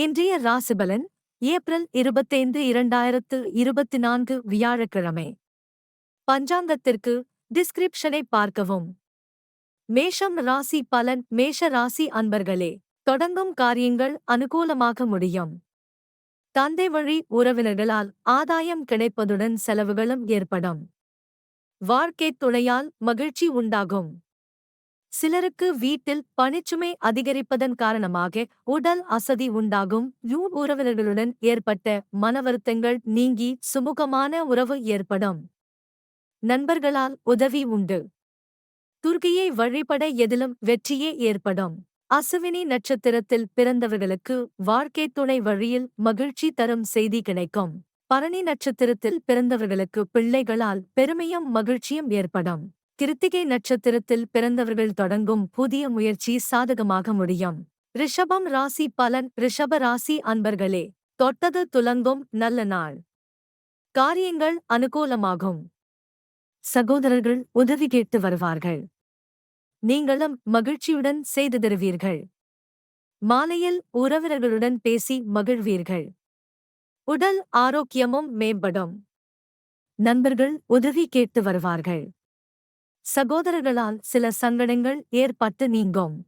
இன்றைய ராசிபலன் ஏப்ரல் இருபத்தைந்து இரண்டாயிரத்து இருபத்தி நான்கு வியாழக்கிழமை. பஞ்சாங்கத்திற்கு டிஸ்கிரிப்ஷனை பார்க்கவும். மேஷம் ராசி பலன் மேஷ ராசி அன்பர்களே தொடங்கும் காரியங்கள் அனுகூலமாக முடியும். தந்தை வழி உறவினர்களால் ஆதாயம் கிடைப்பதுடன் செலவுகளும் ஏற்படும். வாழ்க்கைத் துணையால் மகிழ்ச்சி உண்டாகும். சிலருக்கு வீட்டில் பணிச்சுமை அதிகரிப்பதன் காரணமாக உடல் அசதி உண்டாகும். யூ உறவினர்களுடன் ஏற்பட்ட மனவருத்தங்கள் நீங்கி சுமூகமான உறவு ஏற்படும். நண்பர்களால் உதவி உண்டு. துர்கியை வழிபட எதிலும் வெற்றியே ஏற்படும். அசுவினி நட்சத்திரத்தில் பிறந்தவர்களுக்கு வாழ்க்கை துணை வழியில் மகிழ்ச்சி தரும் செய்தி கிடைக்கும். பரணி நட்சத்திரத்தில் பிறந்தவர்களுக்கு பிள்ளைகளால் பெருமையும் மகிழ்ச்சியும் ஏற்படும். கிருத்திகை நட்சத்திரத்தில் பிறந்தவர்கள் தொடங்கும் புதிய முயற்சி சாதகமாக முடியும். ரிஷபம் ராசி பலன் ரிஷப ராசி அன்பர்களே தொட்டது துலங்கும் நல்ல நாள். காரியங்கள் அனுகூலமாகும். சகோதரர்கள் உதவி கேட்டு வருவார்கள். நீங்களும் மகிழ்ச்சியுடன் செய்து தருவீர்கள். மாலையில் உறவினர்களுடன் பேசி மகிழ்வீர்கள். உடல் ஆரோக்கியமும் மேம்படும். நண்பர்கள் உதவி கேட்டு வருவார்கள். சகோதரர்களால் சில சங்கடங்கள் ஏற்பட்டு நீங்கும்.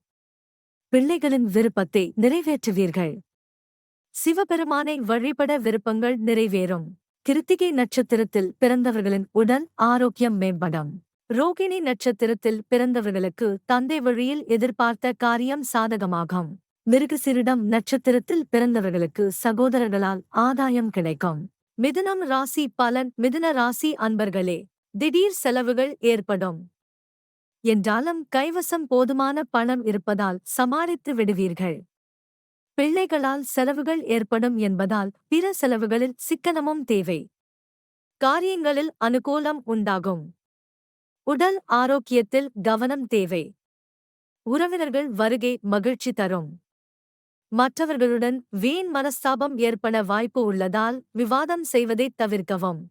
பிள்ளைகளின் விருப்பத்தை நிறைவேற்றுவீர்கள். சிவபெருமானை வழிபட விருப்பங்கள் நிறைவேறும். கிருத்திகை நட்சத்திரத்தில் பிறந்தவர்களின் உடல் ஆரோக்கியம் மேம்படும். ரோகிணி நட்சத்திரத்தில் பிறந்தவர்களுக்கு தந்தை வழியில் எதிர்பார்த்த காரியம் சாதகமாகும். மிருகசிரிடம் நட்சத்திரத்தில் பிறந்தவர்களுக்கு சகோதரர்களால் ஆதாயம் கிடைக்கும். மிதுனம் ராசி பலன் மிதுன ராசி அன்பர்களே திடீர் செலவுகள் ஏற்படும். என்றாலும் கைவசம் போதுமான பணம் இருப்பதால் சமாளித்து விடுவீர்கள். பிள்ளைகளால் செலவுகள் ஏற்படும் என்பதால் பிற செலவுகளில் சிக்கனமும் தேவை. காரியங்களில் அனுகூலம் உண்டாகும். உடல் ஆரோக்கியத்தில் கவனம் தேவை. உறவினர்கள் வருகை மகிழ்ச்சி தரும். மற்றவர்களுடன் வீண் மனஸ்தாபம் ஏற்பட வாய்ப்பு உள்ளதால் விவாதம் செய்வதை தவிர்க்கவும்.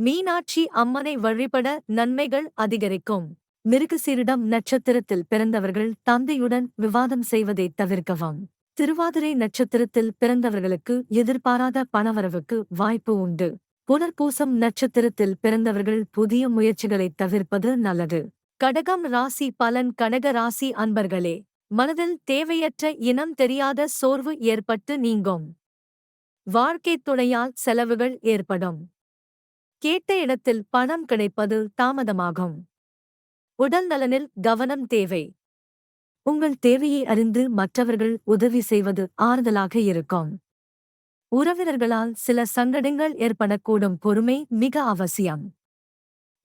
மீனாட்சி அம்மனை வழிபட நன்மைகள் அதிகரிக்கும். மிருகசீரிடம் நட்சத்திரத்தில் பிறந்தவர்கள் தந்தையுடன் விவாதம் செய்வதை தவிர்க்கவும். திருவாதிரை நட்சத்திரத்தில் பிறந்தவர்களுக்கு எதிர்பாராத பணவரவுக்கு வாய்ப்பு உண்டு. புனர்பூசம் நட்சத்திரத்தில் பிறந்தவர்கள் புதிய முயற்சிகளை தவிர்ப்பது நல்லது. கடகம் ராசி பலன் கடக ராசி அன்பர்களே மனதில் தேவையற்ற இனம் தெரியாத சோர்வு ஏற்பட்டு நீங்கும். வாழ்க்கைத் துணையால் செலவுகள் ஏற்படும். கேட்ட இடத்தில் பணம் கிடைப்பது தாமதமாகும். உடல் நலனில் கவனம் தேவை. உங்கள் தேவையை அறிந்து மற்றவர்கள் உதவி செய்வது ஆறுதலாக இருக்கும். உறவினர்களால் சில சங்கடங்கள் ஏற்படக்கூடும் பொறுமை மிக அவசியம்.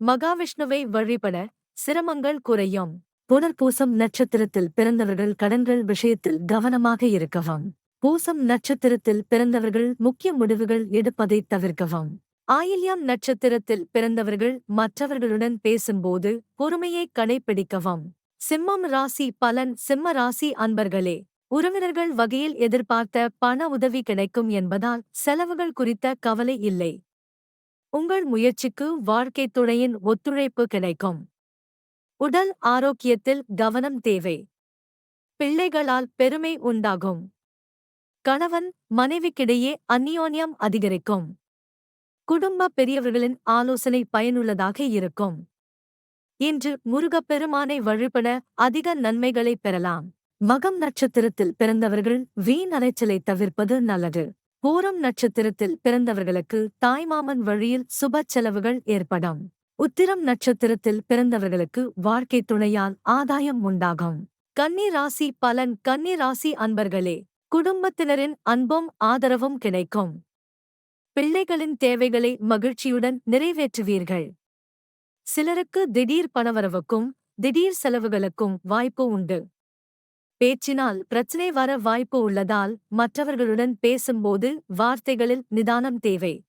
மகாவிஷ்ணுவை வழிபட சிரமங்கள் குறையும். புனர்பூசம் நட்சத்திரத்தில் பிறந்தவர்கள் கடன்கள் விஷயத்தில் கவனமாக இருக்கவும். பூசம் நட்சத்திரத்தில் பிறந்தவர்கள் முக்கிய முடிவுகள் எடுப்பதை தவிர்க்கவும். ஆயில்யம் நட்சத்திரத்தில் பிறந்தவர்கள் மற்றவர்களுடன் பேசும்போது பொறுமையை கடைபிடிக்கவும் சிம்மம் ராசி பலன். சிம்ம ராசி அன்பர்களே உறவினர்கள் வகையில் எதிர்பார்த்த பண உதவி கிடைக்கும் என்பதால் செலவுகள் குறித்த கவலை இல்லை. உங்கள் முயற்சிக்கு வாழ்க்கைத் துணையின் ஒத்துழைப்பு கிடைக்கும். உடல் ஆரோக்கியத்தில் கவனம் தேவை. பிள்ளைகளால் பெருமை உண்டாகும். கணவன் மனைவிக்கிடையே அந்நியோன்யம் அதிகரிக்கும். குடும்ப பெரியவர்களின் ஆலோசனை பயனுள்ளதாக இருக்கும். இன்று முருகப்பெருமானை வழிபட அதிக நன்மைகளை பெறலாம். மகம் நட்சத்திரத்தில் பிறந்தவர்கள் வீண் அலைச்சலை தவிர்ப்பது நல்லது. பூரம் நட்சத்திரத்தில் பிறந்தவர்களுக்கு தாய்மாமன் வழியில் சுப செலவுகள் ஏற்படும். உத்திரம் நட்சத்திரத்தில் பிறந்தவர்களுக்கு வாழ்க்கை துணையால் ஆதாயம் உண்டாகும். கன்னி ராசி பலன் கன்னி ராசி அன்பர்களே குடும்பத்தினரின் அன்பும் ஆதரவும் கிடைக்கும். பிள்ளைகளின் தேவைகளை மகிழ்ச்சியுடன் நிறைவேற்றுவீர்கள். சிலருக்கு திடீர் பணவரவுக்கும் திடீர் செலவுகளுக்கும் வாய்ப்பு உண்டு. பேச்சினால் பிரச்சனை வர வாய்ப்பு உள்ளதால் மற்றவர்களுடன் பேசும்போது வார்த்தைகளில் நிதானம் தேவை.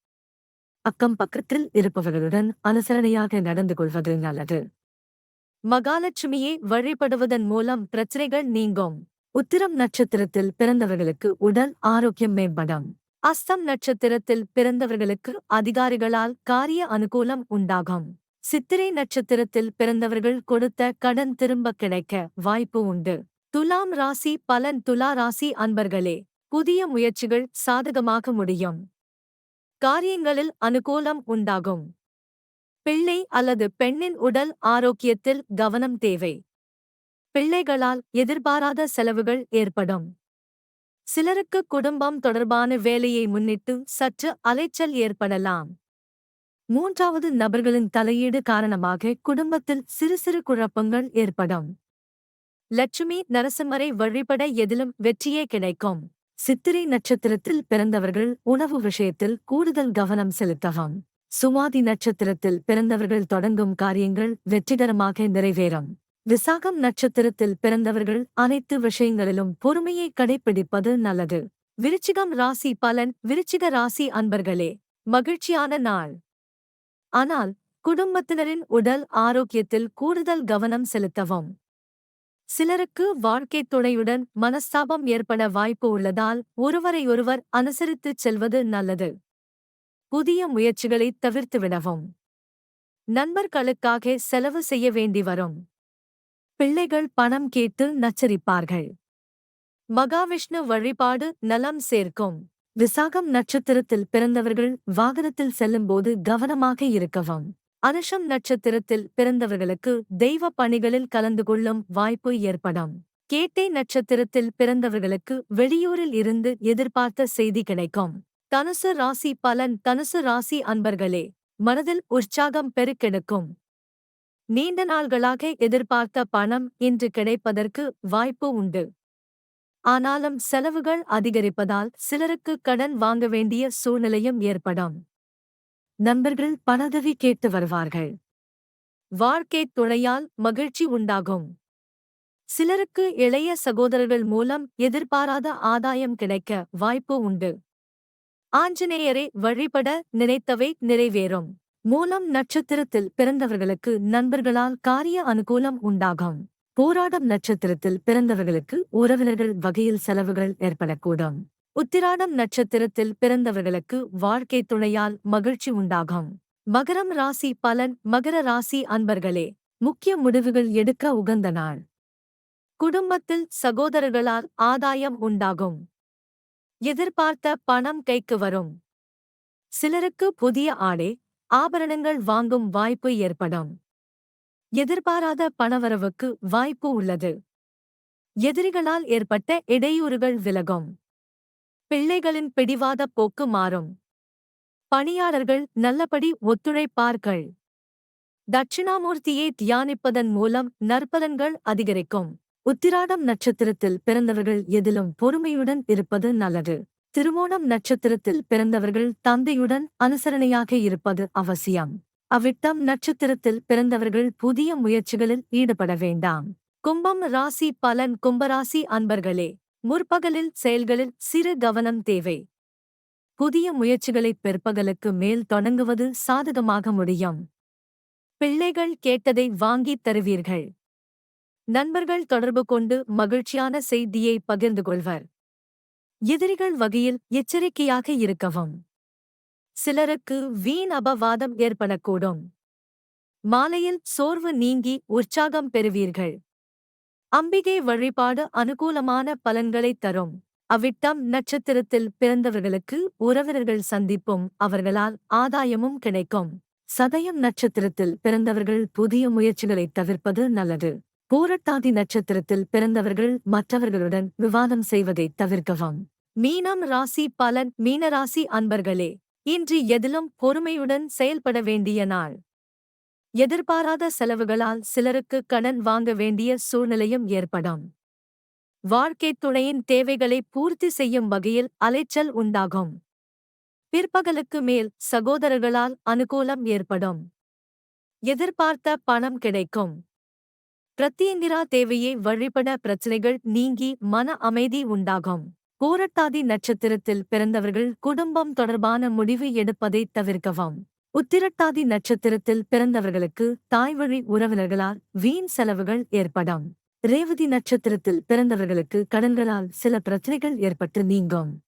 அக்கம் பக்கத்தில் இருப்பவர்களுடன் அனுசரணையாக நடந்து கொள்வது நல்லது. மகாலட்சுமியை வழிபடுவதன் மூலம் பிரச்சனைகள் நீங்கும். உத்திரம் நட்சத்திரத்தில் பிறந்தவர்களுக்கு உடல் ஆரோக்கியம் மேம்படும். அஸ்தம் நட்சத்திரத்தில் பிறந்தவர்களுக்கு அதிகாரிகளால் காரிய அனுகூலம் உண்டாகும். சித்திரை நட்சத்திரத்தில் பிறந்தவர்கள் கொடுத்த கடன் திரும்ப கிடைக்க வாய்ப்பு உண்டு. துலாம் ராசி பலன் துலா ராசி அன்பர்களே புதிய முயற்சிகள் சாதகமாக முடியும். காரியங்களில் அனுகூலம் உண்டாகும். பிள்ளை அல்லது பெண்ணின் உடல் ஆரோக்கியத்தில் கவனம் தேவை. பிள்ளைகளால் எதிர்பாராத செலவுகள் ஏற்படும். சிலருக்கு குடும்பம் தொடர்பான வேலையை முன்னிட்டு சற்று அலைச்சல் ஏற்படலாம். மூன்றாவது நபர்களின் தலையீடு காரணமாக குடும்பத்தில் சிறு சிறு குழப்பங்கள் ஏற்படும். லட்சுமி நரசிம்மரை வழிபட எதிலும் வெற்றியே கிடைக்கும். சித்திரை நட்சத்திரத்தில் பிறந்தவர்கள் உணவு விஷயத்தில் கூடுதல் கவனம் செலுத்தவும். சுவாதி நட்சத்திரத்தில் பிறந்தவர்கள் தொடங்கும் காரியங்கள் வெற்றிகரமாக நிறைவேறும். விசாகம் நட்சத்திரத்தில் பிறந்தவர்கள் அனைத்து விஷயங்களிலும் பொறுமையை கடைப்பிடிப்பது நல்லது. விருச்சிகம் ராசி பலன். விருச்சிக ராசி அன்பர்களே மகிழ்ச்சியான நாள். ஆனால் குடும்பத்தினரின் உடல் ஆரோக்கியத்தில் கூடுதல் கவனம் செலுத்தவும். சிலருக்கு வாழ்க்கைத் துணையுடன் மனஸ்தாபம் ஏற்பட வாய்ப்பு உள்ளதால் ஒருவரையொருவர் அனுசரித்துச் செல்வது நல்லது. புதிய முயற்சிகளை தவிர்த்துவிடவும். நண்பர்களுக்காக செலவு செய்ய வேண்டி வரும். பிள்ளைகள் பணம் கேட்டு நச்சரிப்பார்கள். மகாவிஷ்ணு வழிபாடு நலம் சேர்க்கும். விசாகம் நட்சத்திரத்தில் பிறந்தவர்கள் வாகனத்தில் செல்லும்போது கவனமாக இருக்கவும். அனுஷம் நட்சத்திரத்தில் பிறந்தவர்களுக்கு தெய்வ பணிகளில் கலந்து கொள்ளும் வாய்ப்பு ஏற்படும். கேட்டை நட்சத்திரத்தில் பிறந்தவர்களுக்கு வெளியூரில் இருந்து எதிர்பார்த்த செய்தி கிடைக்கும். தனுசு ராசி பலன் தனுசு ராசி அன்பர்களே மனதில் உற்சாகம் பெருக்கெடுக்கும். நீண்ட நாள்களாக எதிர்பார்த்த பணம் இன்று கிடைப்பதற்கு வாய்ப்பு உண்டு. ஆனாலும் செலவுகள் அதிகரிப்பதால் சிலருக்கு கடன் வாங்க வேண்டிய சூழ்நிலையும் ஏற்படும். நண்பர்கள் பணதவி கேட்டு வருவார்கள். வாழ்க்கைத் துணையால் மகிழ்ச்சி உண்டாகும். சிலருக்கு இளைய சகோதரர்கள் மூலம் எதிர்பாராத ஆதாயம் கிடைக்க வாய்ப்பு உண்டு. ஆஞ்சநேயரை வழிபட நினைத்தவை நிறைவேறும். மூலம் நட்சத்திரத்தில் பிறந்தவர்களுக்கு நண்பர்களால் காரிய அனுகூலம் உண்டாகும். போராடம் நட்சத்திரத்தில் பிறந்தவர்களுக்கு உறவினர்கள் வகையில் செலவுகள் ஏற்படக்கூடும். உத்திராடம் நட்சத்திரத்தில் பிறந்தவர்களுக்கு வாழ்க்கை துணையால் மகிழ்ச்சி உண்டாகும். மகரம் ராசி பலன் மகர ராசி அன்பர்களே முக்கிய முடிவுகள் எடுக்க உகந்த நாள். குடும்பத்தில் சகோதரர்களால் ஆதாயம் உண்டாகும். எதிர்பார்த்த பணம் கைக்கு வரும். சிலருக்கு புதிய ஆடை ஆபரணங்கள் வாங்கும் வாய்ப்பு ஏற்படும். எதிர்பாராத பணவரவுக்கு வாய்ப்பு உள்ளது. எதிரிகளால் ஏற்பட்ட இடையூறுகள் விலகும். பிள்ளைகளின் பிடிவாத போக்கு மாறும். பணியாளர்கள் நல்லபடி ஒத்துழைப்பார்கள். தட்சிணாமூர்த்தியை தியானிப்பதன் மூலம் நற்பலன்கள் அதிகரிக்கும். உத்திராடம் நட்சத்திரத்தில் பிறந்தவர்கள் எதிலும் பொறுமையுடன் இருப்பது நல்லது. திருவோணம் நட்சத்திரத்தில் பிறந்தவர்கள் தந்தையுடன் அனுசரணையாக இருப்பது அவசியம். அவ்விட்டம் நட்சத்திரத்தில் பிறந்தவர்கள் புதிய முயற்சிகளில் ஈடுபட வேண்டாம். கும்பம் ராசி பலன் கும்பராசி அன்பர்களே முற்பகலில் செயல்களில் சிறு கவனம் தேவை. புதிய முயற்சிகளை பிற்பகலுக்கு மேல் தொடங்குவது சாதகமாக முடியும். பிள்ளைகள் கேட்டதை வாங்கித் தருவீர்கள். நண்பர்கள் தொடர்பு கொண்டு மகிழ்ச்சியான செய்தியை பகிர்ந்து கொள்வர். எதிரிகள் வகையில் எச்சரிக்கையாக இருக்கவும். சிலருக்கு வீண் அபவாதம் ஏற்படக்கூடும். மாலையில் சோர்வு நீங்கி உற்சாகம் பெறுவீர்கள். அம்பிகை வழிபாடு அனுகூலமான பலன்களைத் தரும். அவ்விட்டம் நட்சத்திரத்தில் பிறந்தவர்களுக்கு உறவினர்கள் சந்திப்பும் அவர்களால் ஆதாயமும் கிடைக்கும். சதயம் நட்சத்திரத்தில் பிறந்தவர்கள் புதிய முயற்சிகளைத் தவிர்ப்பது நல்லது. பூரட்டாதி நட்சத்திரத்தில் பிறந்தவர்கள் மற்றவர்களுடன் விவாதம் செய்வதைத் தவிர்க்கவும். மீனம் ராசி பலன் மீனராசி அன்பர்களே இன்று எதிலும் பொறுமையுடன் செயல்பட வேண்டிய நாள். எதிர்பாராத செலவுகளால் சிலருக்கு கடன் வாங்க வேண்டிய சூழ்நிலையும் ஏற்படும். வாழ்க்கைத் துணையின் தேவைகளை பூர்த்தி செய்யும் வகையில் அலைச்சல் உண்டாகும். பிற்பகலுக்கு மேல் சகோதரர்களால் அனுகூலம் ஏற்படும். எதிர்பார்த்த பணம் கிடைக்கும். பிரத்யங்கிரா தேவையை வழிபட பிரச்சனைகள் நீங்கி மன அமைதி உண்டாகும். கோரட்டாதி நட்சத்திரத்தில் பிறந்தவர்கள் குடும்பம் தொடர்பான முடிவு எடுப்பதைத் தவிர்க்கவும். உத்திரட்டாதி நட்சத்திரத்தில் பிறந்தவர்களுக்கு தாய்வழி உறவினர்களால் வீண் செலவுகள் ஏற்படும். ரேவதி நட்சத்திரத்தில் பிறந்தவர்களுக்கு கடன்களால் சில பிரச்சனைகள் ஏற்பட்டு நீங்கும்.